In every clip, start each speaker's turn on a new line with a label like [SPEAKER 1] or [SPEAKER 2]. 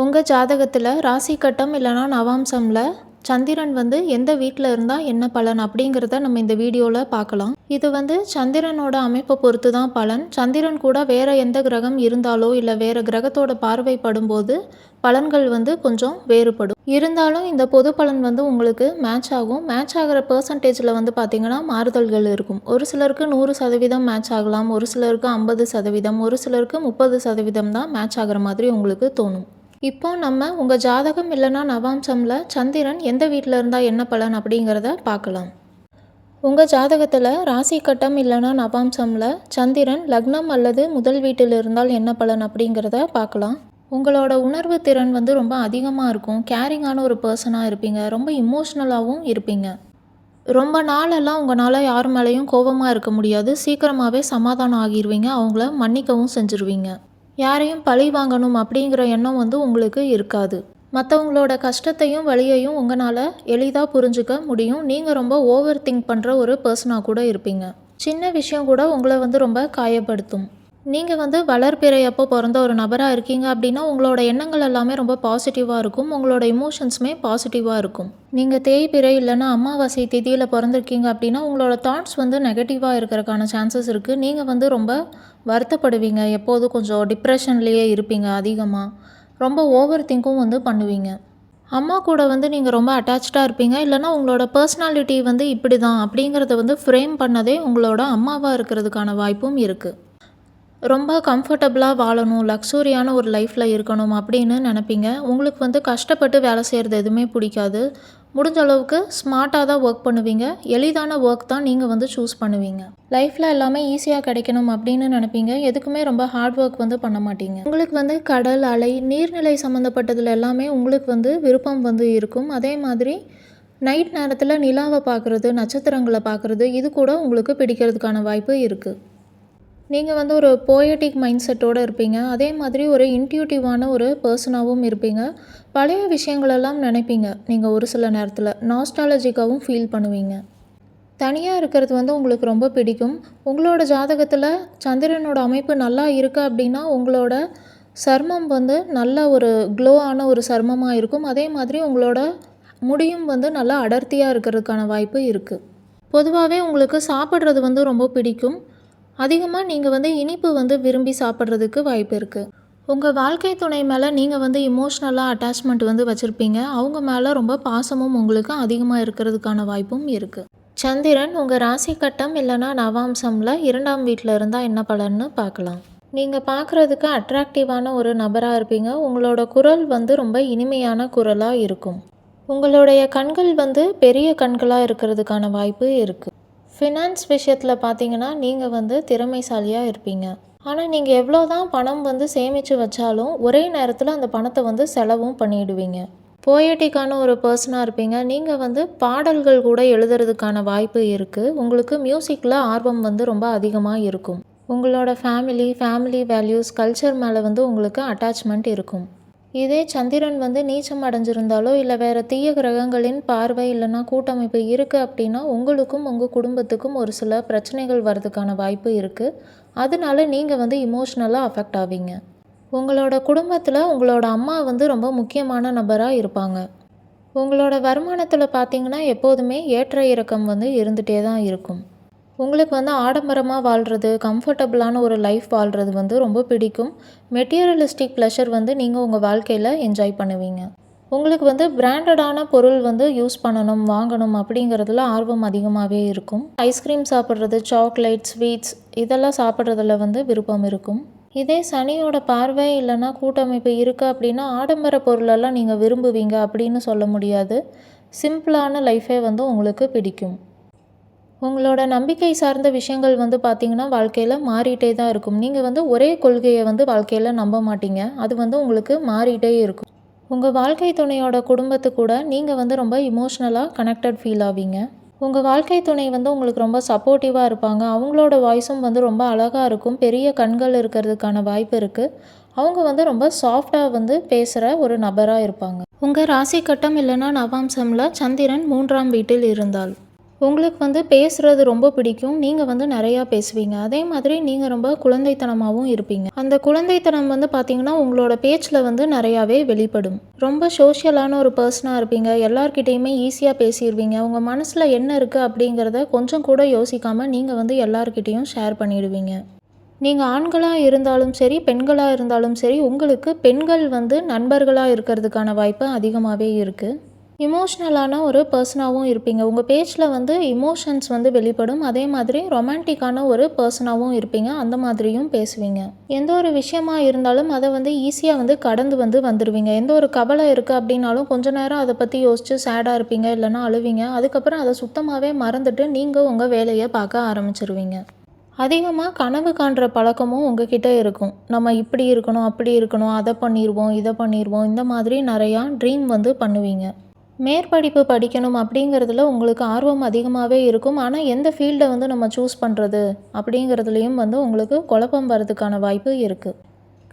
[SPEAKER 1] உங்கள் ஜாதகத்தில் ராசி கட்டம் இல்லைனா நவாம்சமில் சந்திரன் வந்து எந்த வீட்டில் இருந்தால் என்ன பலன் அப்படிங்கிறத நம்ம இந்த வீடியோவில் பார்க்கலாம் இது வந்து சந்திரனோட அமைப்பை பொறுத்து தான் பலன். சந்திரன் கூட வேறு எந்த கிரகம் இருந்தாலோ இல்லை வேறு கிரகத்தோட பார்வைப்படும்போது பலன்கள் வந்து கொஞ்சம் வேறுபடும். இருந்தாலும் இந்த பொது பலன் வந்து உங்களுக்கு மேட்ச் ஆகும். மேட்ச் ஆகிற பர்சன்டேஜில் வந்து பார்த்திங்கன்னா மாறுதல்கள் இருக்கும். ஒரு சிலருக்கு நூறு சதவீதம் மேட்ச் ஆகலாம். ஒரு சிலருக்கு ஐம்பது சதவீதம். ஒரு சிலருக்கு முப்பது சதவீதம் தான் மேட்ச் ஆகிற மாதிரி உங்களுக்கு தோணும். இப்போ நம்ம உங்கள் ஜாதகம் இல்லைன்னா நவாம்சமில் சந்திரன் எந்த வீட்டில் இருந்தால் என்ன பலன் அப்படிங்கிறத பார்க்கலாம். உங்கள் ஜாதகத்தில் ராசி கட்டம் இல்லைன்னா நவாம்சமில் சந்திரன் லக்னம் அல்லது முதல் வீட்டில் இருந்தால் என்ன பலன் அப்படிங்கிறத பார்க்கலாம். உங்களோட உணர்வு திறன் வந்து ரொம்ப அதிகமாக இருக்கும். கேரிங்கான ஒரு பர்சனாக இருப்பீங்க. ரொம்ப இமோஷ்னலாகவும் இருப்பீங்க. ரொம்ப நாளெல்லாம் உங்களால் யார் மேலேயும் கோபமாக இருக்க முடியாது. சீக்கிரமாகவே சமாதானம் ஆகிடுவீங்க அவங்கள மன்னிக்கவும் செஞ்சுருவீங்க. யாரையும் பழி வாங்கணும் அப்படிங்கிற எண்ணம் வந்து உங்களுக்கு இருக்காது. மற்றவங்களோட கஷ்டத்தையும் வழியையும் உங்களால் எளிதாக புரிஞ்சுக்க முடியும். நீங்கள் ரொம்ப ஓவர் திங்க் பண்ணுற ஒரு பர்சனாக கூட இருப்பீங்க. சின்ன விஷயம் கூட உங்களை வந்து ரொம்ப காயப்படுத்தும். நீங்கள் வந்து வளர்பிறை அப்போ பிறந்த ஒரு நபராக இருக்கீங்க அப்படின்னா உங்களோட எண்ணங்கள் எல்லாமே ரொம்ப பாசிட்டிவாக இருக்கும். உங்களோட இமோஷன்ஸுமே பாசிட்டிவாக இருக்கும். நீங்கள் தேய்பிறை இல்லைன்னா அமாவாசை திதியில் பிறந்திருக்கீங்க அப்படின்னா உங்களோட தாட்ஸ் வந்து நெகட்டிவாக இருக்கிறதுக்கான சான்சஸ் இருக்குது நீங்கள் வந்து ரொம்ப வருத்தப்படுவீங்க. எப்போதும் கொஞ்சம் டிப்ரெஷன்லேயே இருப்பீங்க அதிகமாக ரொம்ப ஓவர் திங்க்கும் வந்து பண்ணுவீங்க. அம்மா கூட வந்து நீங்கள் ரொம்ப அட்டாச்சாக இருப்பீங்க. இல்லைனா உங்களோட பர்சனாலிட்டி வந்து இப்படி தான் அப்படிங்கிறத வந்து ஃப்ரேம் பண்ணதே உங்களோட அம்மாவாக இருக்கிறதுக்கான வாய்ப்பும் இருக்குது ரொம்ப கம்ஃபர்டபுளாக வாழணும் லக்ஸூரியான ஒரு லைஃப்பில் இருக்கணும் அப்படின்னு நினப்பீங்க. உங்களுக்கு வந்து கஷ்டப்பட்டு வேலை செய்கிறது எதுவுமே பிடிக்காது. முடிஞ்ச அளவுக்கு ஸ்மார்ட்டாக தான் ஒர்க் பண்ணுவீங்க. எளிதான ஒர்க் தான் நீங்கள் வந்து சூஸ் பண்ணுவீங்க. லைஃப்பில் எல்லாமே ஈஸியாக கிடைக்கணும் அப்படின்னு நினைப்பீங்க. எதுக்குமே ரொம்ப ஹார்ட் ஒர்க் வந்து பண்ண மாட்டீங்க. உங்களுக்கு வந்து கடல் அலை நீர்நிலை சம்மந்தப்பட்டதில் எல்லாமே உங்களுக்கு வந்து விருப்பம் வந்து இருக்கும். அதே மாதிரி நைட் நேரத்தில் நிலாவை பார்க்குறது நட்சத்திரங்களை பார்க்குறது இது கூட உங்களுக்கு பிடிக்கிறதுக்கான வாய்ப்பு இருக்குது நீங்கள் வந்து ஒரு போயட்டிக் மைண்ட் செட்டோடு இருப்பீங்க. அதே மாதிரி ஒரு இன்ட்யூட்டிவான ஒரு பர்சனாகவும் இருப்பீங்க. பழைய விஷயங்களெல்லாம் நினைப்பீங்க. நீங்கள் ஒரு சில நேரத்தில் நாஸ்டாலஜிக்காகவும் ஃபீல் பண்ணுவீங்க. தனியாக இருக்கிறது வந்து உங்களுக்கு ரொம்ப பிடிக்கும். உங்களோட ஜாதகத்தில் சந்திரனோட அமைப்பு நல்லா இருக்குது அப்படின்னா உங்களோட சர்மம் வந்து நல்ல ஒரு க்ளோ ஆன ஒரு சர்மமாக இருக்கும். அதே மாதிரி உங்களோட முடியும் வந்து நல்லா அடர்த்தியாக இருக்கிறதுக்கான வாய்ப்பு இருக்குது பொதுவாகவே உங்களுக்கு சாப்பிட்றது வந்து ரொம்ப பிடிக்கும். அதிகமாக நீங்கள் வந்து இனிப்பு வந்து விரும்பி சாப்பிட்றதுக்கு வாய்ப்பு இருக்குது உங்கள் வாழ்க்கை துணை மேலே நீங்கள் வந்து இமோஷ்னலாக அட்டாச்மெண்ட் வந்து வச்சுருப்பீங்க. அவங்க மேலே ரொம்ப பாசமும் உங்களுக்கு அதிகமாக இருக்கிறதுக்கான வாய்ப்பும் இருக்குது சந்திரன் உங்கள் ராசி கட்டம் இல்லைனா நவாம்சமில் இரண்டாம் வீட்டில் இருந்தால் என்ன பலன்னு பார்க்கலாம். நீங்கள் பார்க்குறதுக்கு அட்ராக்டிவான ஒரு நபராக இருப்பீங்க. உங்களோட குரல் வந்து ரொம்ப இனிமையான குரலாக இருக்கும். உங்களுடைய கண்கள் வந்து பெரிய கண்களாக இருக்கிறதுக்கான வாய்ப்பு இருக்குது ஃபினான்ஸ் விஷயத்தில் பார்த்தீங்கன்னா நீங்கள் வந்து திறமைசாலியாக இருப்பீங்க. ஆனால் நீங்கள் எவ்வளோ தான் பணம் வந்து சேமித்து வச்சாலும் ஒரே நேரத்தில் அந்த பணத்தை வந்து செலவும் பண்ணிடுவீங்க. போயட்டிக்கான ஒரு பர்சனாக இருப்பீங்க. நீங்கள் வந்து பாடல்கள் கூட எழுதுறதுக்கான வாய்ப்பு இருக்குது உங்களுக்கு மியூசிக்கில் ஆர்வம் வந்து ரொம்ப அதிகமாக இருக்கும். உங்களோட ஃபேமிலி ஃபேமிலி வேல்யூஸ் கல்ச்சர் மேலே வந்து உங்களுக்கு அட்டாச்மெண்ட் இருக்கும். இதே சந்திரன் வந்து நீச்சம் அடைஞ்சிருந்தாலோ இல்லை வேறு தீய கிரகங்களின் பார்வை இல்லைன்னா கூட்டமைப்பு இருக்குது அப்படின்னா உங்களுக்கும் உங்கள் குடும்பத்துக்கும் ஒரு சில பிரச்சனைகள் வர்றதுக்கான வாய்ப்பு இருக்குது அதனால நீங்கள் வந்து இமோஷ்னலாக அஃபெக்ட் ஆவீங்க. உங்களோட குடும்பத்தில் உங்களோட அம்மா வந்து ரொம்ப முக்கியமான நபராக இருப்பாங்க. உங்களோட வருமானத்தில் பார்த்தீங்கன்னா எப்போதுமே ஏற்ற இறக்கம் வந்து இருந்துகிட்டே தான் இருக்கும். உங்களுக்கு வந்து ஆடம்பரமாக வாழ்கிறது கம்ஃபர்டபுளான ஒரு லைஃப் வாழ்கிறது வந்து ரொம்ப பிடிக்கும். மெட்டீரியலிஸ்டிக் ப்ளஷர் வந்து நீங்கள் உங்கள் வாழ்க்கையில் என்ஜாய் பண்ணுவீங்க. உங்களுக்கு வந்து பிராண்டடான பொருள் வந்து யூஸ் பண்ணணும் வாங்கணும் அப்படிங்கிறதுல ஆர்வம் அதிகமாகவே இருக்கும். ஐஸ்கிரீம் சாப்பிட்றது சாக்லேட் ஸ்வீட்ஸ் இதெல்லாம் சாப்பிட்றதுல வந்து விருப்பம் இருக்கும். இதே சனியோட பார்வை இல்லைன்னா கூட்டமைப்பு இருக்குது அப்படின்னா ஆடம்பர பொருளெல்லாம் நீங்கள் விரும்புவீங்க அப்படின்னு சொல்ல முடியாது. சிம்பிளான லைஃபே வந்து உங்களுக்கு பிடிக்கும். உங்களோட நம்பிக்கை சார்ந்த விஷயங்கள் வந்து பார்த்திங்கன்னா வாழ்க்கையில் மாறிட்டே தான் இருக்கும். நீங்கள் வந்து ஒரே கொள்கையை வந்து வாழ்க்கையில் நம்ப மாட்டீங்க. அது வந்து உங்களுக்கு மாறிட்டே இருக்கும். உங்கள் வாழ்க்கை துணையோட குடும்பத்து கூட நீங்கள் வந்து ரொம்ப இமோஷ்னலாக கனெக்டட் ஃபீல் ஆவீங்க. உங்கள் வாழ்க்கை துணை வந்து உங்களுக்கு ரொம்ப சப்போர்ட்டிவாக இருப்பாங்க. அவங்களோட வாய்ஸும் வந்து ரொம்ப அழகாக இருக்கும். பெரிய கண்கள் இருக்கிறதுக்கான வாய்ப்பு இருக்குது அவங்க வந்து ரொம்ப சாஃப்டாக வந்து பேசுகிற ஒரு நபராக இருப்பாங்க. உங்கள் ராசி கட்டம் இல்லைன்னா நவாம்சமில் சந்திரன் மூன்றாம் வீட்டில் இருந்தால் உங்களுக்கு வந்து பேசுகிறது ரொம்ப பிடிக்கும். நீங்கள் வந்து நிறையா பேசுவீங்க. அதே மாதிரி நீங்கள் ரொம்ப குழந்தைத்தனமாகவும் இருப்பீங்க. அந்த குழந்தைத்தனம் வந்து பார்த்தீங்கன்னா உங்களோட பேச்சில் வந்து நிறையாவே வெளிப்படும். ரொம்ப சோஷியலான ஒரு பர்சனாக இருப்பீங்க. எல்லார்கிட்டேயுமே ஈஸியாக பேசிடுவீங்க உங்கள் மனசில் என்ன இருக்குது அப்படிங்கிறத கொஞ்சம் கூட யோசிக்காமல் நீங்கள் வந்து எல்லார்கிட்டேயும் ஷேர் பண்ணிடுவீங்க. நீங்கள் ஆண்களாக இருந்தாலும் சரி பெண்களாக இருந்தாலும் சரி உங்களுக்கு பெண்கள் வந்து நண்பர்களாக இருக்கிறதுக்கான வாய்ப்பு அதிகமாகவே இருக்குது இமோஷ்னலான ஒரு பர்சனாகவும் இருப்பீங்க. உங்கள் பேஜில் வந்து இமோஷன்ஸ் வந்து வெளிப்படும். அதே மாதிரி ரொமான்டிக்கான ஒரு பர்சனாகவும் இருப்பீங்க. அந்த மாதிரியும் பேசுவீங்க. எந்த ஒரு விஷயமா இருந்தாலும் அதை வந்து ஈஸியாக வந்து கடந்து வந்து வந்துடுவீங்க எந்த ஒரு கவலை இருக்குது அப்படின்னாலும் கொஞ்ச நேரம் அதை பற்றி யோசித்து சேடாக இருப்பீங்க. இல்லைனா அழுவீங்க. அதுக்கப்புறம் அதை சுத்தமாகவே மறந்துட்டு நீங்கள் உங்கள் வேலையை பார்க்க ஆரம்பிச்சிருவீங்க. அதிகமாக கனவு காண்ற பழக்கமும் உங்ககிட்ட இருக்கும். நம்ம இப்படி இருக்கணும் அப்படி இருக்கணும் அதை பண்ணிடுவோம் இதை பண்ணிடுவோம் இந்த மாதிரி நிறையா ட்ரீம் வந்து பண்ணுவீங்க. மேற்படிப்பு படிக்கணும் அப்படிங்கிறதுல உங்களுக்கு ஆர்வம் அதிகமாகவே இருக்கும். ஆனால் எந்த ஃபீல்டை வந்து நம்ம சூஸ் பண்ணுறது அப்படிங்கிறதுலையும் வந்து உங்களுக்கு குழப்பம் வர்றதுக்கான வாய்ப்பு இருக்குது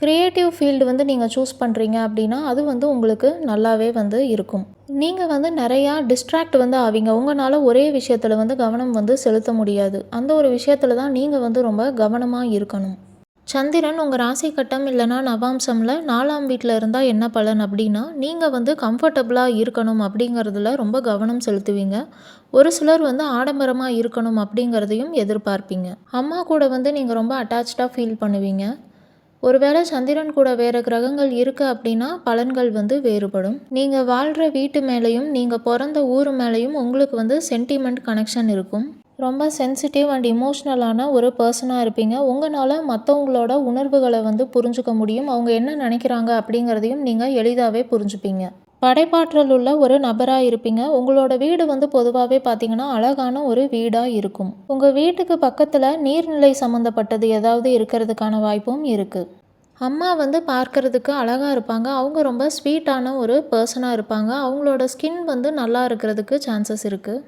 [SPEAKER 1] க்ரியேட்டிவ் ஃபீல்டு வந்து நீங்கள் சூஸ் பண்ணுறீங்க அப்படின்னா அது வந்து உங்களுக்கு நல்லாவே வந்து இருக்கும். நீங்கள் வந்து நிறையா டிஸ்ட்ராக்ட் வந்து ஆவீங்க. உங்களால் ஒரே விஷயத்தில் வந்து கவனம் வந்து செலுத்த முடியாது. அந்த ஒரு விஷயத்தில் தான் நீங்கள் வந்து ரொம்ப கவனமாக இருக்கணும். சந்திரன் உங்கள் ராசி கட்டம் இல்லைனா நவாம்சமில் நாலாம் வீட்டில் இருந்தால் என்ன பலன்? அப்படின்னா நீங்கள் வந்து கம்ஃபர்டபுளாக இருக்கணும் அப்படிங்கிறதுல ரொம்ப கவனம் செலுத்துவீங்க. ஒரு சிலர் வந்து ஆடம்பரமாக இருக்கணும் அப்படிங்கிறதையும் எதிர்பார்ப்பீங்க. அம்மா கூட வந்து நீங்கள் ரொம்ப அட்டாச்சாக ஃபீல் பண்ணுவீங்க. ஒருவேளை சந்திரன் கூட வேறு கிரகங்கள் இருக்குது அப்படின்னா பலன்கள் வந்து வேறுபடும். நீங்கள் வாழ்கிற வீட்டு மேலேயும் நீங்கள் பிறந்த ஊர் மேலேயும் உங்களுக்கு வந்து சென்டிமெண்ட் கனெக்ஷன் இருக்கும். ரொம்ப சென்சிட்டிவ் அண்ட் இமோஷ்னலான ஒரு பர்சனாக இருப்பீங்க. உங்களால் மற்றவங்களோட உணர்வுகளை வந்து புரிஞ்சுக்க முடியும். அவங்க என்ன நினைக்கிறாங்க அப்படிங்கிறதையும் நீங்கள் எளிதாகவே புரிஞ்சுப்பீங்க. படைப்பாற்றல் உள்ள ஒரு நபராக இருப்பீங்க. உங்களோட வீடு வந்து பொதுவாகவே பார்த்தீங்கன்னா அழகான ஒரு வீடாக இருக்கும். உங்கள் வீட்டுக்கு பக்கத்தில் நீர்நிலை சம்மந்தப்பட்டது ஏதாவது இருக்கிறதுக்கான வாய்ப்பும் இருக்குது அம்மா வந்து பார்க்கறதுக்கு அழகாக இருப்பாங்க. அவங்க ரொம்ப ஸ்வீட்டான ஒரு பர்சனாக இருப்பாங்க. அவங்களோட ஸ்கின் வந்து நல்லா இருக்கிறதுக்கு சான்சஸ் இருக்குது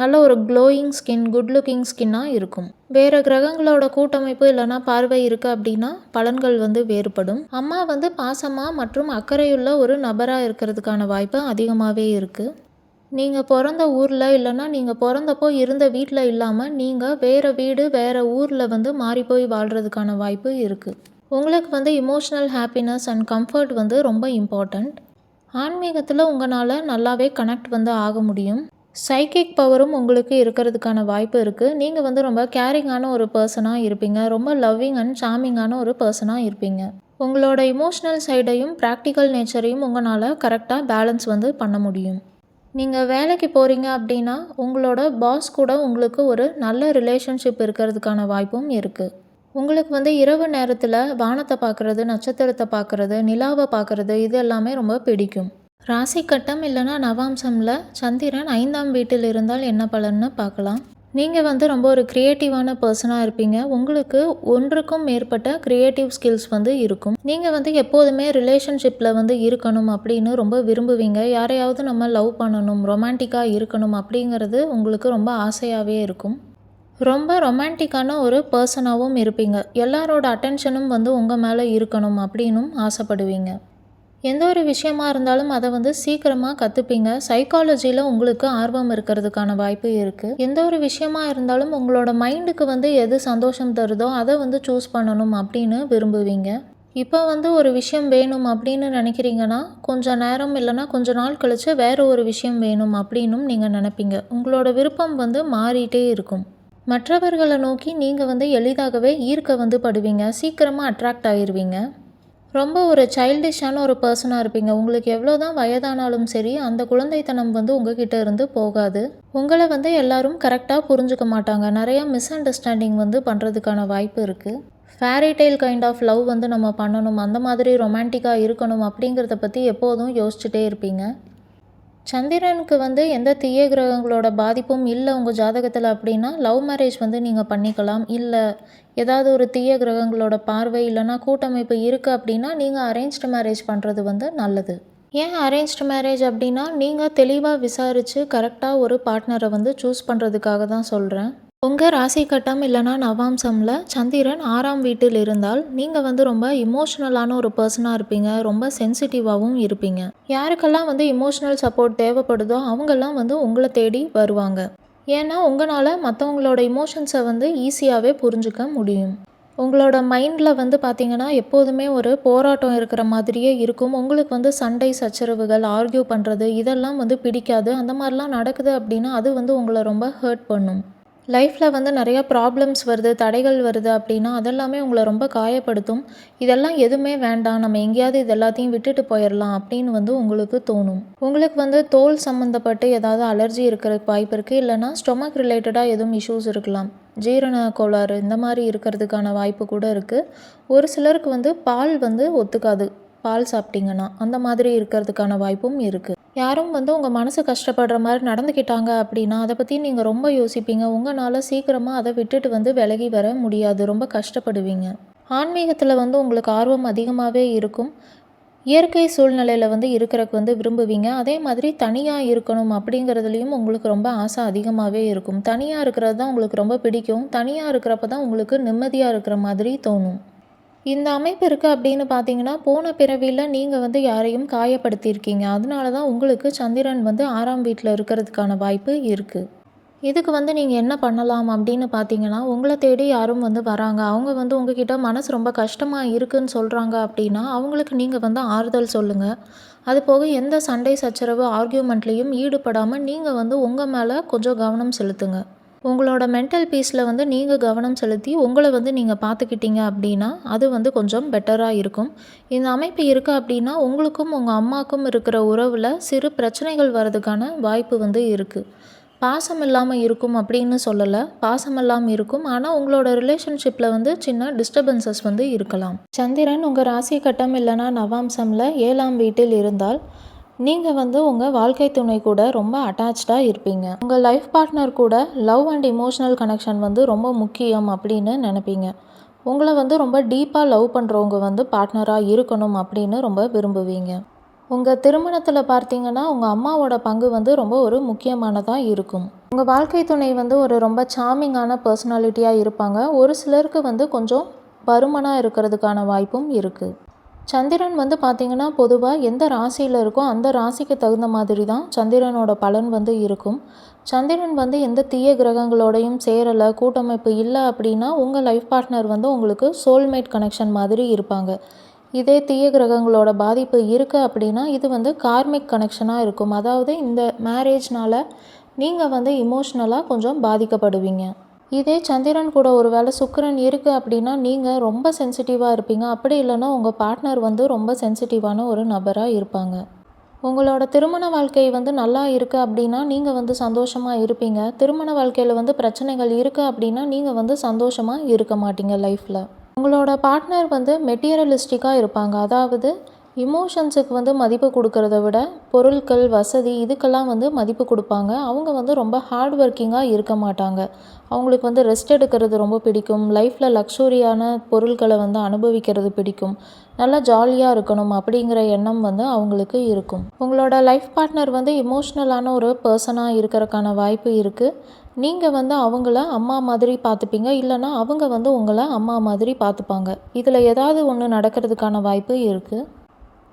[SPEAKER 1] நல்ல ஒரு க்ளோயிங் ஸ்கின் குட் லுக்கிங் ஸ்கின்னாக இருக்கும். வேறு கிரகங்களோட கூட்டமைப்பு இல்லைனா பார்வை இருக்குது அப்படின்னா பலன்கள் வந்து வேறுபடும். அம்மா வந்து பாசமாக மற்றும் அக்கறையுள்ள ஒரு நபராக இருக்கிறதுக்கான வாய்ப்பு அதிகமாகவே இருக்குது நீங்கள் பிறந்த ஊரில் இல்லைன்னா நீங்கள் பிறந்தப்போ இருந்த வீட்டில் இல்லாமல் நீங்கள் வேறு வீடு வேறு ஊரில் வந்து மாறி போய் வாழ்கிறதுக்கான வாய்ப்பு இருக்குது உங்களுக்கு வந்து இமோஷ்னல் ஹாப்பினஸ் அண்ட் கம்ஃபர்ட் வந்து ரொம்ப இம்பார்ட்டண்ட் ஆன்மீகத்தில் உங்களால் நல்லாவே கனெக்ட் வந்து ஆக முடியும். சைக்கிக் பவரும் உங்களுக்கு இருக்கிறதுக்கான வாய்ப்பு இருக்குது நீங்கள் வந்து ரொம்ப கேரிங்கான ஒரு பர்சனாக இருப்பீங்க. ரொம்ப லவ்விங் அண்ட் சாமிங்கான ஒரு பர்சனாக இருப்பீங்க. உங்களோட இமோஷ்னல் சைடையும் ப்ராக்டிக்கல் நேச்சரையும் உங்களால் கரெக்டாக பேலன்ஸ் வந்து பண்ண முடியும். நீங்கள் வேலைக்கு போகிறீங்க அப்படின்னா உங்களோட பாஸ் கூட உங்களுக்கு ஒரு நல்ல ரிலேஷன்ஷிப் இருக்கிறதுக்கான வாய்ப்பும் இருக்குது உங்களுக்கு வந்து இரவு நேரத்தில் வானத்தை பார்க்குறது நட்சத்திரத்தை பார்க்குறது நிலாவை பார்க்குறது இது எல்லாமே ரொம்ப பிடிக்கும். ராசி கட்டம் இல்லைனா நவாம்சமில் சந்திரன் ஐந்தாம் வீட்டில் இருந்தால் என்ன பலன்னு பார்க்கலாம். நீங்கள் வந்து ரொம்ப ஒரு க்ரியேட்டிவான பர்சனாக இருப்பீங்க. உங்களுக்கு ஒன்றுக்கும் மேற்பட்ட க்ரியேட்டிவ் ஸ்கில்ஸ் வந்து இருக்கும். நீங்கள் வந்து எப்போதுமே ரிலேஷன்ஷிப்பில் வந்து இருக்கணும் அப்படின்னு ரொம்ப விரும்புவீங்க. யாரையாவது நம்ம லவ் பண்ணணும் ரொமான்டிக்காக இருக்கணும் அப்படிங்கிறது உங்களுக்கு ரொம்ப ஆசையாகவே இருக்கும். ரொம்ப ரொமான்டிக்கான ஒரு பர்சனாகவும் இருப்பீங்க. எல்லாரோட அட்டென்ஷனும் வந்து உங்கள் மேலே இருக்கணும் அப்படின்னும் ஆசைப்படுவீங்க. எந்த ஒரு விஷயமா இருந்தாலும் அதை வந்து சீக்கிரமாக கற்றுப்பீங்க சைக்காலஜியில் உங்களுக்கு ஆர்வம் இருக்கிறதுக்கான வாய்ப்பு இருக்குது எந்த ஒரு விஷயமா இருந்தாலும் உங்களோட மைண்டுக்கு வந்து எது சந்தோஷம் தருதோ அதை வந்து சூஸ் பண்ணணும் அப்படின்னு விரும்புவீங்க. இப்போ வந்து ஒரு விஷயம் வேணும் அப்படின்னு நினைக்கிறீங்கன்னா கொஞ்சம் நேரம் இல்லைன்னா கொஞ்ச நாள் கழித்து வேறு ஒரு விஷயம் வேணும் அப்படின்னும் நீங்கள் நினைப்பீங்க. உங்களோட விருப்பம் வந்து மாறிட்டே இருக்கும். மற்றவர்களை நோக்கி நீங்கள் வந்து எளிதாகவே ஈர்க்க வந்து படுவீங்க. சீக்கிரமாக அட்ராக்ட் ஆயிடுவீங்க ரொம்ப ஒரு சைல்டிஷான ஒரு பர்சனாக இருப்பீங்க. உங்களுக்கு எவ்வளோ தான் வயதானாலும் சரி அந்த குழந்தைத்தனம் வந்து உங்ககிட்ட இருந்து போகாது. உங்களை வந்து எல்லாரும் கரெக்டாக புரிஞ்சுக்க மாட்டாங்க. நிறையா மிஸ் அண்டர்ஸ்டாண்டிங் வந்து பண்ணுறதுக்கான வாய்ப்பு இருக்குது fairy tale kind of love வந்து நம்ம பண்ணணும். அந்த மாதிரி ரொமான்டிக்காக இருக்கணும் அப்படிங்கிறத பற்றி எப்போதும் யோசிச்சுட்டே இருப்பீங்க. சந்திரனுக்கு வந்து எந்த தீய கிரகங்களோட பாதிப்பும் இல்லை உங்கள் ஜாதகத்தில் அப்படின்னா லவ் மேரேஜ் வந்து நீங்கள் பண்ணிக்கலாம். இல்லை ஏதாவது ஒரு தீய கிரகங்களோட பார்வை இல்லைனா கூட்டமைப்பு இருக்குது அப்படின்னா நீங்கள் அரேஞ்ச்டு மேரேஜ் பண்ணுறது வந்து நல்லது. ஏன் அரேஞ்ச்டு மேரேஜ் அப்படின்னா நீங்கள் தெளிவாக விசாரித்து கரெக்டாக ஒரு பார்ட்னரை வந்து சூஸ் பண்ணுறதுக்காக தான் சொல்கிறேன் உங்கள் ராசி கட்டம் இல்லைனா நவாம்சமில் சந்திரன் ஆறாம் வீட்டில் இருந்தால் நீங்கள் வந்து ரொம்ப இமோஷ்னலான ஒரு பர்சனாக இருப்பீங்க. ரொம்ப சென்சிட்டிவாகவும் இருப்பீங்க. யாருக்கெல்லாம் வந்து இமோஷ்னல் சப்போர்ட் தேவைப்படுதோ அவங்கெல்லாம் வந்து உங்களை தேடி வருவாங்க. ஏன்னா உங்களால் மற்றவங்களோட இமோஷன்ஸை வந்து ஈஸியாகவே புரிஞ்சுக்க முடியும். உங்களோட மைண்டில் வந்து பார்த்திங்கன்னா எப்போதுமே ஒரு போராட்டம் இருக்கிற மாதிரியே இருக்கும். உங்களுக்கு வந்து சண்டை சச்சரவுகள் ஆர்கியூ பண்ணுறது இதெல்லாம் வந்து பிடிக்காது. அந்த மாதிரிலாம் நடக்குது அப்படின்னா அது வந்து உங்களை ரொம்ப ஹர்ட் பண்ணும். லைஃப்பில் வந்து நிறையா ப்ராப்ளம்ஸ் வருது தடைகள் வருது அப்படின்னா அதெல்லாமே உங்களை ரொம்ப காயப்படுத்தும். இதெல்லாம் எதுவுமே வேண்டாம். நம்ம எங்கேயாவது இது எல்லாத்தையும் விட்டுட்டு போயிடலாம் அப்படின்னு வந்து உங்களுக்கு தோணும். உங்களுக்கு வந்து தோல் சம்மந்தப்பட்டு ஏதாவது அலர்ஜி இருக்கிற வாய்ப்பு இருக்குது இல்லைனா ஸ்டொமக் ரிலேட்டடாக எதுவும் இஷ்யூஸ் இருக்கலாம். ஜீரண கோளாறு இந்த மாதிரி இருக்கிறதுக்கான வாய்ப்பு கூட இருக்குது ஒரு சிலருக்கு வந்து பால் வந்து ஒத்துக்காது. பால் சாப்பிட்டீங்கன்னா அந்த மாதிரி இருக்கிறதுக்கான வாய்ப்பும் இருக்குது யாரும் வந்து உங்கள் மனசு கஷ்டப்படுற மாதிரி நடந்துக்கிட்டாங்க அப்படின்னா அதை பற்றி நீங்கள் ரொம்ப யோசிப்பீங்க. உங்களால் சீக்கிரமாக அதை விட்டுட்டு வந்து விலகி வர முடியாது. ரொம்ப கஷ்டப்படுவீங்க. ஆன்மீகத்தில் வந்து உங்களுக்கு ஆர்வம் அதிகமாகவே இருக்கும். இயற்கை சூழ்நிலையில் வந்து இருக்கிறக்கு வந்து விரும்புவீங்க. அதே மாதிரி தனியாக இருக்கணும் அப்படிங்கிறதுலையும் உங்களுக்கு ரொம்ப ஆசை அதிகமாகவே இருக்கும். தனியாக இருக்கிறது தான் உங்களுக்கு ரொம்ப பிடிக்கும். தனியாக இருக்கிறப்ப தான் உங்களுக்கு நிம்மதியாக இருக்கிற மாதிரி தோணும். இந்த அமைப்பு இருக்குது அப்படின்னு பார்த்தீங்கன்னா போன பிறவியில் நீங்கள் வந்து யாரையும் காயப்படுத்தியிருக்கீங்க. அதனால தான் உங்களுக்கு சந்திரன் வந்து ஆறாம் வீட்டில் இருக்கிறதுக்கான வாய்ப்பு இருக்குது இதுக்கு வந்து நீங்கள் என்ன பண்ணலாம் அப்படின்னு பார்த்தீங்கன்னா உங்களை தேடி யாரும் வந்து வராங்க. அவங்க வந்து உங்ககிட்ட மனசு ரொம்ப கஷ்டமாக இருக்குன்னு சொல்கிறாங்க அப்படின்னா அவங்களுக்கு நீங்கள் வந்து ஆறுதல் சொல்லுங்கள் அது போக எந்த சண்டை சச்சரவு ஆர்கியூமெண்ட்லேயும் ஈடுபடாமல் நீங்கள் வந்து உங்கள் மேலே கொஞ்சம் கவனம் செலுத்துங்க. உங்களோட மென்டல் பீஸில் வந்து நீங்கள் கவனம் செலுத்தி உங்களை வந்து நீங்கள் பார்த்துக்கிட்டீங்க அப்படின்னா அது வந்து கொஞ்சம் பெட்டராக இருக்கும். இந்த அமைப்பு இருக்குது அப்படின்னா உங்களுக்கும் உங்கள் அம்மாவுக்கும் இருக்கிற உறவில் சிறு பிரச்சனைகள் வர்றதுக்கான வாய்ப்பு வந்து இருக்குது பாசம் இல்லாமல் இருக்கும் அப்படின்னு சொல்லலை. பாசம் இல்லாமல் இருக்கும். ஆனால் உங்களோட ரிலேஷன்ஷிப்பில் வந்து சின்ன டிஸ்டர்பன்சஸ் வந்து இருக்கலாம். சந்திரன் உங்கள் ராசி கட்டம் இல்லைனா நவாம்சமில் ஏழாம் வீட்டில் இருந்தால் நீங்கள் வந்து உங்கள் வாழ்க்கை துணை கூட ரொம்ப அட்டாச்சாக இருப்பீங்க. உங்கள் லைஃப் பார்ட்னர் கூட லவ் அண்ட் இமோஷனல் கனெக்ஷன் வந்து ரொம்ப முக்கியம் அப்படின்னு நினைப்பீங்க. உங்களை வந்து ரொம்ப டீப்பாக லவ் பண்ணுறவங்க வந்து பார்ட்னராக இருக்கணும் அப்படின்னு ரொம்ப விரும்புவீங்க. உங்கள் திருமணத்தில் பார்த்தீங்கன்னா உங்கள் அம்மாவோட பங்கு வந்து ரொம்ப ஒரு முக்கியமானதாக இருக்கும். உங்கள் வாழ்க்கை துணை வந்து ஒரு ரொம்ப சாமிங்கான பர்சனாலிட்டியாக இருப்பாங்க. ஒரு சிலருக்கு வந்து கொஞ்சம் பருமனாக இருக்கிறதுக்கான வாய்ப்பும் இருக்குது சந்திரன் வந்து பார்த்திங்கன்னா பொதுவாக எந்த ராசியில் இருக்கோ அந்த ராசிக்கு தகுந்த மாதிரி தான் சந்திரனோட பலன் வந்து இருக்கும். சந்திரன் வந்து எந்த தீய கிரகங்களோடையும் சேரலை கூட்டமைப்பு இல்லை அப்படின்னா உங்கள் லைஃப் பார்ட்னர் வந்து உங்களுக்கு சோல்மேட் கனெக்ஷன் மாதிரி இருப்பாங்க. இதே தீய கிரகங்களோட பாதிப்பு இருக்குது அப்படின்னா இது வந்து கார்மிக் கனெக்ஷனாக இருக்கும். அதாவது இந்த மேரேஜ்னால் நீங்கள் வந்து இமோஷ்னலாக கொஞ்சம் பாதிக்கப்படுவீங்க. இதே சந்திரன் கூட ஒரு வேளை சுக்கிரன் இருக்குது அப்படின்னா நீங்கள் ரொம்ப சென்சிட்டிவாக இருப்பீங்க. அப்படி இல்லைன்னா உங்கள் பார்ட்னர் வந்து ரொம்ப சென்சிட்டிவான ஒரு நபராக இருப்பாங்க. உங்களோட திருமண வாழ்க்கை வந்து நல்லா இருக்குது அப்படின்னா நீங்கள் வந்து சந்தோஷமாக இருப்பீங்க. திருமண வாழ்க்கையில் வந்து பிரச்சனைகள் இருக்குது அப்படின்னா நீங்கள் வந்து சந்தோஷமாக இருக்க மாட்டீங்க லைஃப்பில் உங்களோட பார்ட்னர் வந்து மெட்டீரியலிஸ்டிக்காக இருப்பாங்க. அதாவது இமோஷன்ஸுக்கு வந்து மதிப்பு கொடுக்கறத விட பொருட்கள் வசதி இதுக்கெல்லாம் வந்து மதிப்பு கொடுப்பாங்க. அவங்க வந்து ரொம்ப ஹார்ட் ஒர்க்கிங்காக இருக்க மாட்டாங்க. அவங்களுக்கு வந்து ரெஸ்ட் எடுக்கிறது ரொம்ப பிடிக்கும். லைஃப்பில் லக்ஸூரியான பொருட்களை வந்து அனுபவிக்கிறது பிடிக்கும். நல்லா ஜாலியாக இருக்கணும் அப்படிங்கிற எண்ணம் வந்து அவங்களுக்கு இருக்கும். உங்களோட லைஃப் பார்ட்னர் வந்து இமோஷ்னலான ஒரு பர்சனாக இருக்கிறதுக்கான வாய்ப்பு இருக்குது நீங்கள் வந்து அவங்கள அம்மா மாதிரி பார்த்துப்பீங்க. இல்லைனா அவங்க வந்து உங்களை அம்மா மாதிரி பார்த்துப்பாங்க. இதில் ஏதாவது ஒன்று நடக்கிறதுக்கான வாய்ப்பு இருக்குது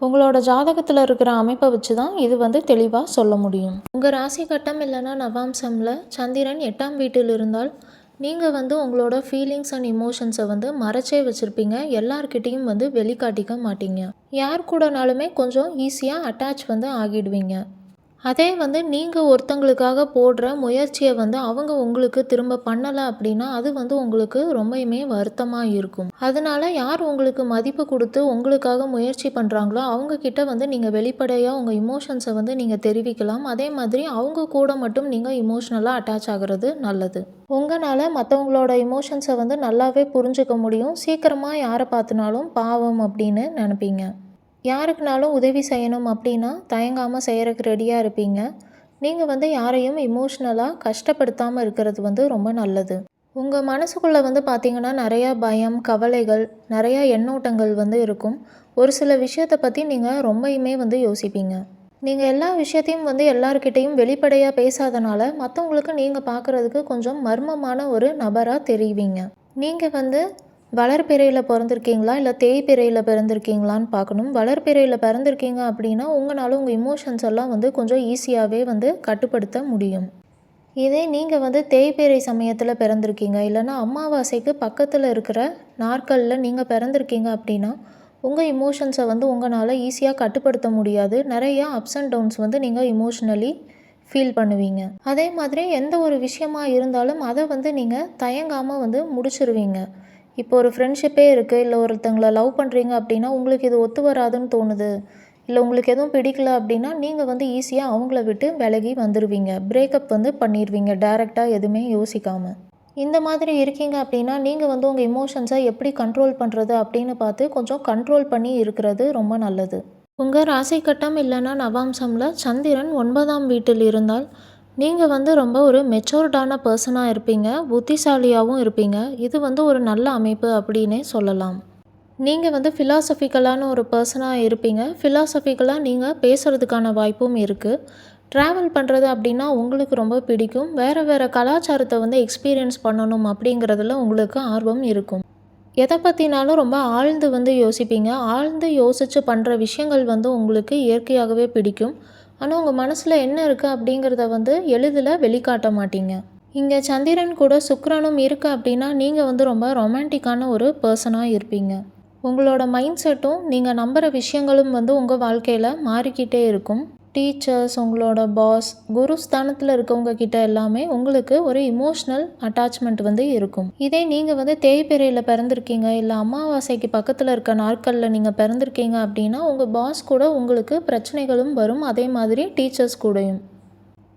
[SPEAKER 1] உங்களோட ஜாதகத்தில் இருக்கிற அமைப்பை வச்சு தான் இது வந்து தெளிவாக சொல்ல முடியும். உங்கள் ராசி கட்டம் இல்லைன்னா நவாம்சமில் சந்திரன் எட்டாம் வீட்டில் இருந்தால் நீங்கள் வந்து உங்களோட ஃபீலிங்ஸ் அண்ட் இமோஷன்ஸை வந்து மறைச்சே வச்சுருப்பீங்க. எல்லார்கிட்டேயும் வந்து வெளிக்காட்டிக்க மாட்டீங்க. யார் கூடனாலுமே கொஞ்சம் ஈஸியாக அட்டாச் வந்து ஆகிடுவீங்க. அதே வந்து நீங்கள் ஒருத்தங்களுக்காக போடுற முயற்சியை வந்து அவங்க உங்களுக்கு திரும்ப பண்ணலை அப்படின்னா அது வந்து உங்களுக்கு ரொம்பயுமே வருத்தமாக இருக்கும். அதனால யார் உங்களுக்கு மதிப்பு கொடுத்து உங்களுக்காக முயற்சி பண்ணுறாங்களோ அவங்கக்கிட்ட வந்து நீங்கள் வெளிப்படையாக உங்கள் இமோஷன்ஸை வந்து நீங்கள் தெரிவிக்கலாம். அதே மாதிரி அவங்க கூட மட்டும் நீங்கள் இமோஷ்னலாக அட்டாச் ஆகிறது நல்லது. உங்களால் மற்றவங்களோட இமோஷன்ஸை வந்து நல்லாவே புரிஞ்சுக்க முடியும். சீக்கிரமாக யாரை பார்த்தினாலும் பாவம் அப்படின்னு நினைப்பீங்க. யாருக்குனாலும் உதவி செய்யணும் அப்படின்னா தயங்காமல் செய்கிறக்கு ரெடியாக இருப்பீங்க. நீங்கள் வந்து யாரையும் இமோஷ்னலாக கஷ்டப்படுத்தாமல் இருக்கிறது வந்து ரொம்ப நல்லது. உங்கள் மனசுக்குள்ளே வந்து பார்த்திங்கன்னா நிறையா பயம் கவலைகள் நிறையா எண்ணோட்டங்கள் வந்து இருக்கும். ஒரு சில விஷயத்தை பற்றி நீங்கள் ரொம்பயுமே வந்து யோசிப்பீங்க. நீங்கள் எல்லா விஷயத்தையும் வந்து எல்லாருக்கிட்டேயும் வெளிப்படையாக பேசாதனால மற்றவங்களுக்கு நீங்கள் பார்க்குறதுக்கு கொஞ்சம் மர்மமான ஒரு நபராக தெரிவிங்க. நீங்கள் வந்து வளர்பிறையில் பிறந்திருக்கீங்களா? இல்லை தேய்பிறையில் பிறந்திருக்கீங்களான்னு பார்க்கணும். வளர்பிறையில் பிறந்திருக்கீங்க அப்படின்னா உங்களால் உங்கள் இமோஷன்ஸ் எல்லாம் வந்து கொஞ்சம் ஈஸியாகவே வந்து கட்டுப்படுத்த முடியும். இதே நீங்கள் வந்து தேய்பிறை சமயத்தில் பிறந்திருக்கீங்க. இல்லைன்னா அமாவாசைக்கு பக்கத்தில் இருக்கிற நாட்களில் நீங்கள் பிறந்திருக்கீங்க அப்படின்னா உங்கள் இமோஷன்ஸை வந்து உங்களால் ஈஸியாக கட்டுப்படுத்த முடியாது. நிறையா அப்ஸ் அண்ட் டவுன்ஸ் வந்து நீங்கள் இமோஷ்னலி ஃபீல் பண்ணுவீங்க. அதே மாதிரி எந்த ஒரு விஷயமா இருந்தாலும் அதை வந்து நீங்கள் தயங்காமல் வந்து முடிச்சிருவீங்க. இப்போ ஒரு ஃப்ரெண்ட்ஷிப்பே இருக்குது இல்லை ஒருத்தங்களை லவ் பண்ணுறீங்க அப்படின்னா உங்களுக்கு இது ஒத்து வராதுன்னு தோணுது. இல்லை உங்களுக்கு எதுவும் பிடிக்கல அப்படின்னா நீங்கள் வந்து ஈஸியாக அவங்கள விட்டு விலகி வந்துடுவீங்க பிரேக்கப் வந்து பண்ணிடுவீங்க டேரெக்டாக எதுவுமே யோசிக்காமல் இந்த மாதிரி இருக்கீங்க அப்படின்னா நீங்கள் வந்து உங்கள் இமோஷன்ஸை எப்படி கண்ட்ரோல் பண்ணுறது அப்படின்னு பார்த்து கொஞ்சம் கண்ட்ரோல் பண்ணி இருக்கிறது ரொம்ப நல்லது. உங்கள் ராசி கட்டம் இல்லைன்னா நவாம்சமில் சந்திரன் ஒன்பதாம் வீட்டில் இருந்தால் நீங்கள் வந்து ரொம்ப ஒரு மெச்சூர்டான பர்சனாக இருப்பீங்க. புத்திசாலியாகவும் இருப்பீங்க. இது வந்து ஒரு நல்ல அமைப்பு அப்படின்னே சொல்லலாம். நீங்கள் வந்து ஃபிலாசபிக்கலான ஒரு பர்சனாக இருப்பீங்க. ஃபிலாசபிக்கலாக நீங்கள் பேசுகிறதுக்கான வாய்ப்பும் இருக்குது ட்ராவல் பண்ணுறது அப்படின்னா உங்களுக்கு ரொம்ப பிடிக்கும். வேறு வேறு கலாச்சாரத்தை வந்து எக்ஸ்பீரியன்ஸ் பண்ணணும் அப்படிங்கிறதுல உங்களுக்கு ஆர்வம் இருக்கும். எதை பற்றினாலும் ரொம்ப ஆழ்ந்து வந்து யோசிப்பீங்க. ஆழ்ந்து யோசித்து பண்ணுற விஷயங்கள் வந்து உங்களுக்கு இயற்கையாகவே பிடிக்கும். ஆனால் உங்கள் மனசில் என்ன இருக்குது அப்படிங்கிறத வந்து எளிதில் வெளிக்காட்ட மாட்டீங்க. இங்கே சந்திரன் கூட சுக்கரனும் இருக்குது அப்படின்னா நீங்கள் வந்து ரொம்ப ரொமான்டிக்கான ஒரு பர்சனாக இருப்பீங்க. உங்களோட மைண்ட் செட்டும் நீங்கள் நம்புகிற விஷயங்களும் வந்து உங்கள் வாழ்க்கையில் மாறிக்கிட்டே இருக்கும். டீச்சர்ஸ் உங்களோட பாஸ் குரு ஸ்தானத்தில் இருக்கவங்க கிட்ட எல்லாமே உங்களுக்கு ஒரு இமோஷ்னல் அட்டாச்மெண்ட் வந்து இருக்கும். இதே நீங்கள் வந்து தேய்பிரையில் பிறந்திருக்கீங்க இல்லை அமாவாசைக்கு பக்கத்தில் இருக்க நாட்களில் நீங்கள் பிறந்திருக்கீங்க அப்படின்னா உங்கள் பாஸ் கூட உங்களுக்கு பிரச்சனைகளும் வரும். அதே மாதிரி டீச்சர்ஸ் கூடயும்.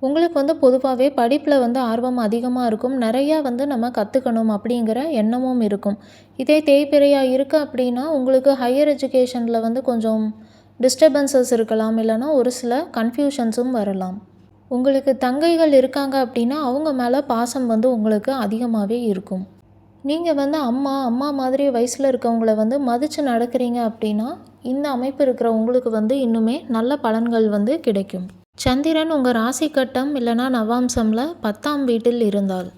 [SPEAKER 1] உங்களுக்கு வந்து பொதுவாகவே படிப்பில் வந்து ஆர்வம் அதிகமாக இருக்கும். நிறையா வந்து நம்ம கற்றுக்கணும் அப்படிங்கிற எண்ணமும் இருக்கும். இதே தேய்பிரையாக இருக்குது அப்படின்னா உங்களுக்கு ஹையர் எஜுகேஷனில் வந்து கொஞ்சம் டிஸ்டர்பன்சஸ் இருக்கலாம் இல்லைனா ஒரு சில கன்ஃபியூஷன்ஸும் வரலாம். உங்களுக்கு தங்கைகள் இருக்காங்க அப்படின்னா அவங்க மேலே பாசம் வந்து உங்களுக்கு அதிகமாகவே இருக்கும். நீங்கள் வந்து அம்மா அம்மா மாதிரி வயசில் இருக்கவங்கள வந்து மதித்து நடக்கிறீங்க அப்படின்னா இந்த அமைப்பு இருக்கிற உங்களுக்கு வந்து இன்னுமே நல்ல பலன்கள் வந்து கிடைக்கும். சந்திரன் உங்கள் ராசி கட்டம் இல்லைனா நவாம்சமில் பத்தாம் வீட்டில் இருந்தால்.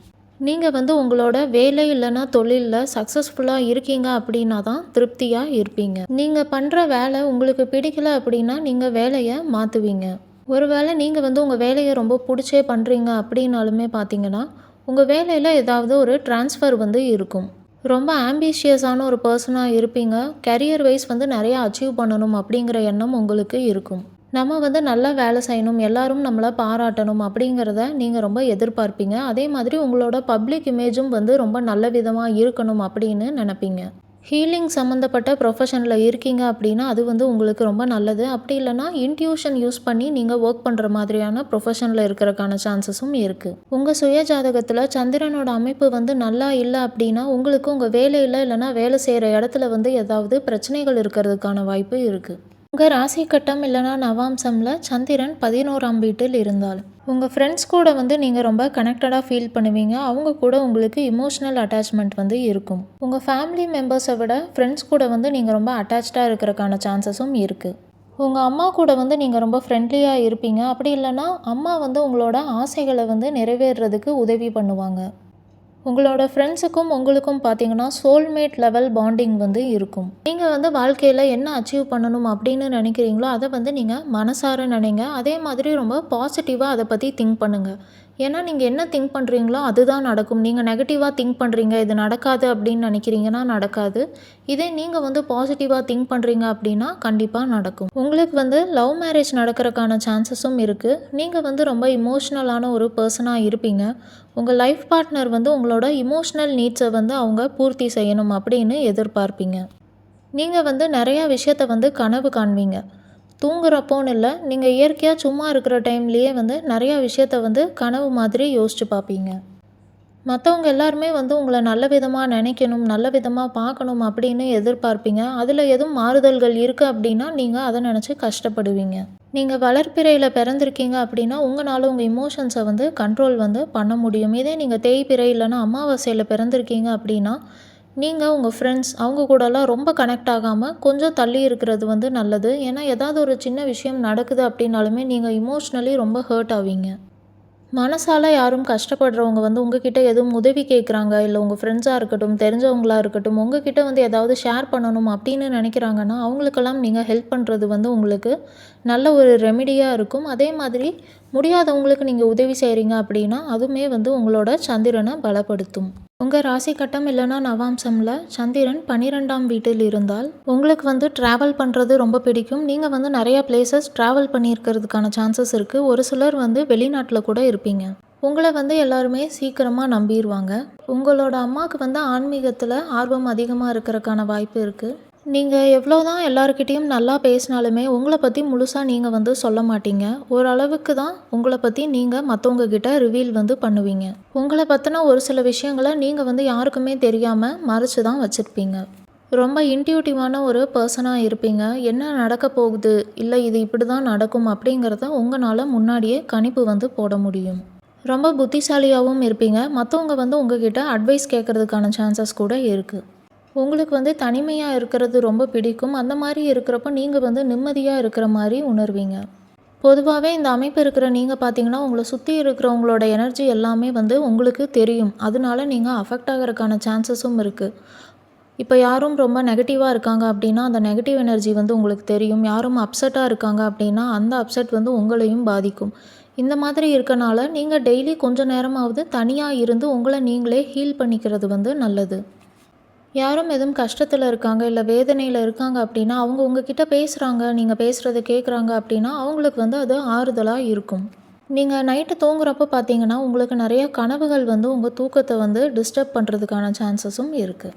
[SPEAKER 1] நீங்கள் வந்து உங்களோட வேலை இல்லைன்னா தொழிலில் சக்ஸஸ்ஃபுல்லாக இருக்கீங்க அப்படின்னா தான் திருப்தியாக இருப்பீங்க. நீங்கள் பண்ணுற வேலை உங்களுக்கு பிடிக்கல அப்படின்னா நீங்கள் வேலையை மாற்றுவீங்க ஒருவேளை நீங்கள் வந்து உங்கள் வேலையை ரொம்ப பிடிச்சே பண்ணுறீங்க அப்படின்னாலுமே பார்த்தீங்கன்னா உங்கள் வேலையில் ஏதாவது ஒரு ட்ரான்ஸ்ஃபர் வந்து இருக்கும். ரொம்ப ஆம்பிஷியஸான ஒரு பர்சனாக இருப்பீங்க. கரியர் வைஸ் வந்து நிறையா அச்சீவ் பண்ணணும் அப்படிங்கிற எண்ணம் உங்களுக்கு இருக்கும். நம்ம வந்து நல்லா வேலை செய்யணும் எல்லாரும் நம்மளை பாராட்டணும் அப்படிங்கிறத நீங்கள் ரொம்ப எதிர்பார்ப்பீங்க. அதே மாதிரி உங்களோட பப்ளிக் இமேஜும் வந்து ரொம்ப நல்ல விதமாக இருக்கணும் அப்படின்னு நினப்பீங்க. ஹீலிங் சம்மந்தப்பட்ட ப்ரொஃபஷனில் இருக்கீங்க அப்படின்னா அது வந்து உங்களுக்கு ரொம்ப நல்லது. அப்படி இல்லைனா இன்ட்யூஷன் யூஸ் பண்ணி நீங்கள் ஒர்க் பண்ணுற மாதிரியான ப்ரொஃபஷனில் இருக்கிறக்கான சான்சஸும் இருக்குது உங்கள் சுய ஜாதகத்தில் சந்திரனோட அமைப்பு வந்து நல்லா இல்லை அப்படின்னா உங்களுக்கு உங்கள் வேலையில் இல்லைனா வேலை செய்கிற இடத்துல வந்து ஏதாவது பிரச்சனைகள் இருக்கிறதுக்கான வாய்ப்பு இருக்குது உங்கள் ராசி கட்டம் இல்லைனா நவாம்சமில் சந்திரன் பதினோராம் வீட்டில் இருந்தால். உங்கள் ஃப்ரெண்ட்ஸ் கூட வந்து நீங்கள் ரொம்ப கனெக்டடாக ஃபீல் பண்ணுவீங்க. அவங்க கூட உங்களுக்கு இமோஷ்னல் அட்டாச்மெண்ட் வந்து இருக்கும். உங்கள் ஃபேமிலி மெம்பர்ஸை விட ஃப்ரெண்ட்ஸ் கூட வந்து நீங்கள் ரொம்ப அட்டாச்சாக இருக்கிறக்கான சான்சஸும் இருக்குது உங்கள் அம்மா கூட வந்து நீங்கள் ரொம்ப ஃப்ரெண்ட்லியாக இருப்பீங்க. அப்படி இல்லைன்னா அம்மா வந்து உங்களோட ஆசைகளை வந்து நிறைவேறுறதுக்கு உதவி பண்ணுவாங்க. உங்களோட ஃப்ரெண்ட்ஸுக்கும் உங்களுக்கும் பார்த்தீங்கன்னா சோல்மேட் லெவல் பாண்டிங் வந்து இருக்கும். நீங்கள் வந்து வாழ்க்கையில் என்ன அச்சீவ் பண்ணணும் அப்படின்னு நினைக்கிறீங்களோ அதை வந்து நீங்கள் மனசார நினைங்க. அதே மாதிரி ரொம்ப பாசிட்டிவாக அதை பற்றி திங்க் பண்ணுங்கள் ஏன்னா நீங்கள் என்ன திங்க் பண்ணுறீங்களோ அதுதான் நடக்கும். நீங்கள் நெகட்டிவாக திங்க் பண்ணுறீங்க இது நடக்காது அப்படின்னு நினைக்கிறீங்கன்னா நடக்காது. இதே நீங்கள் வந்து பாசிட்டிவாக திங்க் பண்ணுறீங்க அப்படின்னா கண்டிப்பாக நடக்கும். உங்களுக்கு வந்து லவ் மேரேஜ் நடக்கிறதுக்கான சான்சஸும் இருக்குது நீங்கள் வந்து ரொம்ப இமோஷ்னலான ஒரு பர்சனாக இருப்பீங்க. உங்கள் லைஃப் பார்ட்னர் வந்து உங்களோட இமோஷ்னல் நீட்ஸை வந்து அவங்க பூர்த்தி செய்யணும் அப்படின்னு எதிர்பார்ப்பீங்க. நீங்கள் வந்து நிறையா விஷயத்த வந்து கனவு காண்பீங்க. தூங்குறப்போன்னு இல்லை நீங்கள் இயற்கையாக சும்மா இருக்கிற டைம்லேயே வந்து நிறையா விஷயத்த வந்து கனவு மாதிரி யோசித்து பார்ப்பீங்க மற்றவங்க எல்லாருமே வந்து உங்களை நல்ல விதமாக நினைக்கணும் நல்ல விதமாக பார்க்கணும் அப்படின்னு எதிர்பார்ப்பீங்க. அதில் எதுவும் மாறுதல்கள் இருக்குது அப்படின்னா நீங்கள் அதை நினச்சி கஷ்டப்படுவீங்க. நீங்கள் வளர்ப்பிறையில் பிறந்திருக்கீங்க அப்படின்னா உங்களால் உங்கள் இமோஷன்ஸை வந்து கண்ட்ரோல் வந்து பண்ண முடியும். இதே நீங்கள் தேய்பிறை இல்லைன்னா அமாவாசையில் பிறந்திருக்கீங்க அப்படின்னா நீங்கள் உங்கள் ஃப்ரெண்ட்ஸ் அவங்க கூடலாம் ரொம்ப கனெக்ட் ஆகாமல் கொஞ்சம் தள்ளி இருக்கிறது வந்து நல்லது. ஏன்னா ஏதாவது ஒரு சின்ன விஷயம் நடக்குது அப்படின்னாலுமே நீங்கள் இமோஷ்னலி ரொம்ப ஹர்ட் ஆவீங்க. மனசால் யாரும் கஷ்டப்படுறவங்க வந்து உங்ககிட்ட எதுவும் உதவி கேட்குறாங்க இல்லை உங்கள் ஃப்ரெண்ட்ஸாக இருக்கட்டும் தெரிஞ்சவங்களா இருக்கட்டும் உங்ககிட்ட வந்து ஏதாவது ஷேர் பண்ணணும் அப்படின்னு நினைக்கிறாங்கன்னா அவங்களுக்கெல்லாம் நீங்கள் ஹெல்ப் பண்ணுறது வந்து உங்களுக்கு நல்ல ஒரு ரெமிடியாக இருக்கும். அதே மாதிரி முடியாதவங்களுக்கு நீங்கள் உதவி செய்கிறீங்க அப்படின்னா அதுவுமே வந்து உங்களோட சந்திரனை பலப்படுத்தும். உங்கள் ராசி கட்டம் இல்லைன்னா நவாம்சமில்? சந்திரன் பன்னிரெண்டாம் வீட்டில் இருந்தால் உங்களுக்கு வந்து ட்ராவல் பண்ணுறது ரொம்ப பிடிக்கும். நீங்கள் வந்து நிறையா பிளேசஸ் ட்ராவல் பண்ணியிருக்கிறதுக்கான சான்சஸ் இருக்குது ஒரு சிலர் வந்து வெளிநாட்டில் கூட இருப்பீங்க. உங்களை வந்து எல்லாருமே சீக்கிரமாக நம்பிடுவாங்க உங்களோட அம்மாவுக்கு வந்து ஆன்மீகத்தில் ஆர்வம் அதிகமாக இருக்கிறதுக்கான வாய்ப்பு இருக்குது நீங்கள் எவ்வளோ தான் எல்லாருக்கிட்டேயும் நல்லா பேசினாலுமே உங்களை பற்றி முழுசாக நீங்கள் வந்து சொல்ல மாட்டீங்க. ஓரளவுக்கு தான் உங்களை பற்றி நீங்கள் மற்றவங்க கிட்ட ரிவீல் வந்து பண்ணுவீங்க. உங்களை பற்றின ஒரு சில விஷயங்களை நீங்கள் வந்து யாருக்குமே தெரியாமல் மறைச்சு தான் வச்சுருப்பீங்க. ரொம்ப இன்ட்யூட்டிவான ஒரு பர்சனாக இருப்பீங்க. என்ன நடக்க போகுது? இல்லை இது இப்படி தான் நடக்கும் அப்படிங்கிறத உங்களால் முன்னாடியே கணிப்பு வந்து போட முடியும். ரொம்ப புத்திசாலியாகவும் இருப்பீங்க. மற்றவங்க வந்து உங்ககிட்ட அட்வைஸ் கேட்குறதுக்கான சான்சஸ் கூட இருக்குது உங்களுக்கு வந்து தனிமையாக இருக்கிறது ரொம்ப பிடிக்கும். அந்த மாதிரி இருக்கிறப்ப நீங்கள் வந்து நிம்மதியாக இருக்கிற மாதிரி உணர்வீங்க. பொதுவாகவே இந்த அமைப்பு இருக்கிற நீங்கள் பார்த்தீங்கன்னா உங்களை சுற்றி இருக்கிறவங்களோட எனர்ஜி எல்லாமே வந்து உங்களுக்கு தெரியும். அதனால நீங்கள் அஃபெக்ட் ஆகிறதுக்கான சான்சஸும் இருக்குது இப்போ யாரும் ரொம்ப நெகட்டிவாக இருக்காங்க அப்படின்னா அந்த நெகட்டிவ் எனர்ஜி வந்து உங்களுக்கு தெரியும். யாரும் அப்செட்டாக இருக்காங்க அப்படின்னா அந்த அப்செட் வந்து உங்களையும் பாதிக்கும். இந்த மாதிரி இருக்கனால நீங்கள் டெய்லி கொஞ்சம் நேரமாவது தனியாக இருந்து உங்களை நீங்களே ஹீல் பண்ணிக்கிறது வந்து நல்லது. யாரும் எதுவும் கஷ்டத்தில் இருக்காங்க இல்லை வேதனையில் இருக்காங்க அப்படின்னா அவங்க உங்ககிட்ட பேசுகிறாங்க நீங்கள் பேசுகிறத கேட்குறாங்க அப்படின்னா அவங்களுக்கு வந்து அது ஆறுதலாக இருக்கும். நீங்கள் நைட்டு தூங்குறப்போ பார்த்தீங்கன்னா உங்களுக்கு நிறைய கனவுகள் வந்து உங்கள் தூக்கத்தை வந்து டிஸ்டர்ப் பண்ணுறதுக்கான சான்சஸும் இருக்குது